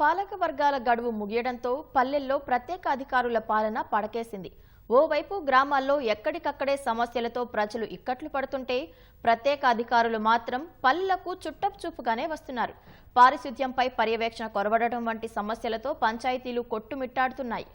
పాలక వర్గాల గడువు ముగియడంతో పల్లెల్లో ప్రత్యేక అధికారుల పాలన పడకేసింది. ఓవైపు గ్రామాల్లో ఎక్కడికక్కడే సమస్యలతో ప్రజలు ఇక్కట్లు పడుతుంటే ప్రత్యేక అధికారులు మాత్రం పల్లెలకు చుట్టపుచూపుగానే వస్తున్నారు. పారిశుద్ధ్యంపై పర్యవేక్షణ కొరవడటం వంటి సమస్యలతో పంచాయతీలు కొట్టుమిట్టాడుతున్నాయి.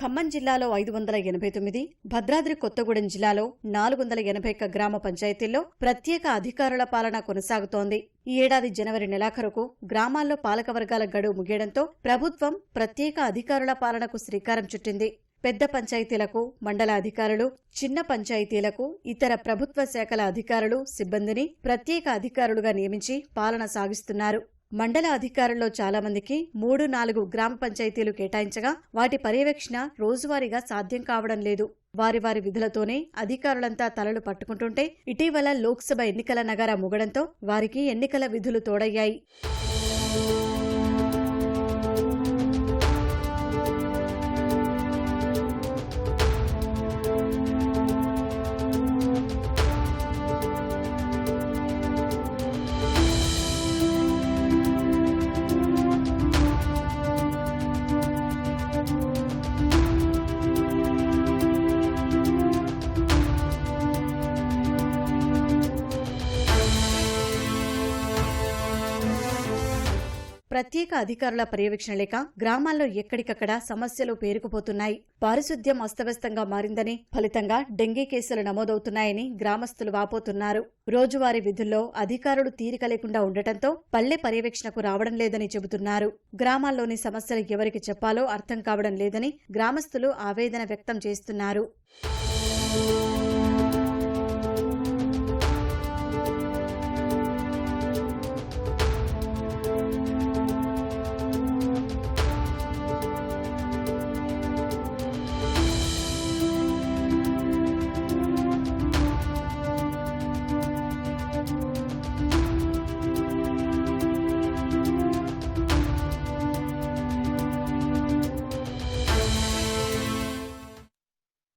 ఖమ్మం జిల్లాలో ఐదు వందల ఎనభై తొమ్మిది భద్రాద్రి కొత్తగూడెం జిల్లాలో నాలుగు వందల ఎనభై ఒక్క గ్రామ పంచాయతీల్లో ప్రత్యేక అధికారుల పాలన కొనసాగుతోంది. ఈ ఏడాది జనవరి నెలాఖరుకు గ్రామాల్లో పాలకవర్గాల గడువు ముగియడంతో ప్రభుత్వం ప్రత్యేక అధికారుల పాలనకు శ్రీకారం చుట్టింది. పెద్ద పంచాయతీలకు మండల అధికారులు చిన్న పంచాయతీలకు ఇతర ప్రభుత్వ శాఖల అధికారులు సిబ్బందిని ప్రత్యేక అధికారులుగా నియమించి పాలన సాగిస్తున్నారు. మండల అధికారుల్లో చాలా మందికి మూడు నాలుగు గ్రామ పంచాయతీలు కేటాయించగా వాటి పర్యవేక్షణ రోజువారీగా సాధ్యం కావడం లేదు. వారి వారి విధులతోనే అధికారులంతా తలలు పట్టుకుంటుంటే ఇటీవల లోక్సభ ఎన్నికల నగర ముగడంతో వారికి ఎన్నికల విధులు తోడయ్యాయి. ప్రత్యేక అధికారుల పర్యవేక్షణ లేక గ్రామాల్లో ఎక్కడికక్కడ సమస్యలు పేరుకుపోతున్నాయి. పారిశుద్ధ్యం అస్తవ్యస్తంగా మారిందని ఫలితంగా డెంగీ కేసులు నమోదవుతున్నాయని గ్రామస్తులు వాపోతున్నారు. రోజువారీ విధుల్లో అధికారులు తీరిక లేకుండా ఉండటంతో పల్లె పర్యవేక్షణకు రావడం లేదని చెబుతున్నారు. గ్రామాల్లోని సమస్యలు ఎవరికి చెప్పాలో అర్థం కావడం లేదని గ్రామస్తులు ఆవేదన వ్యక్తం చేస్తున్నారు.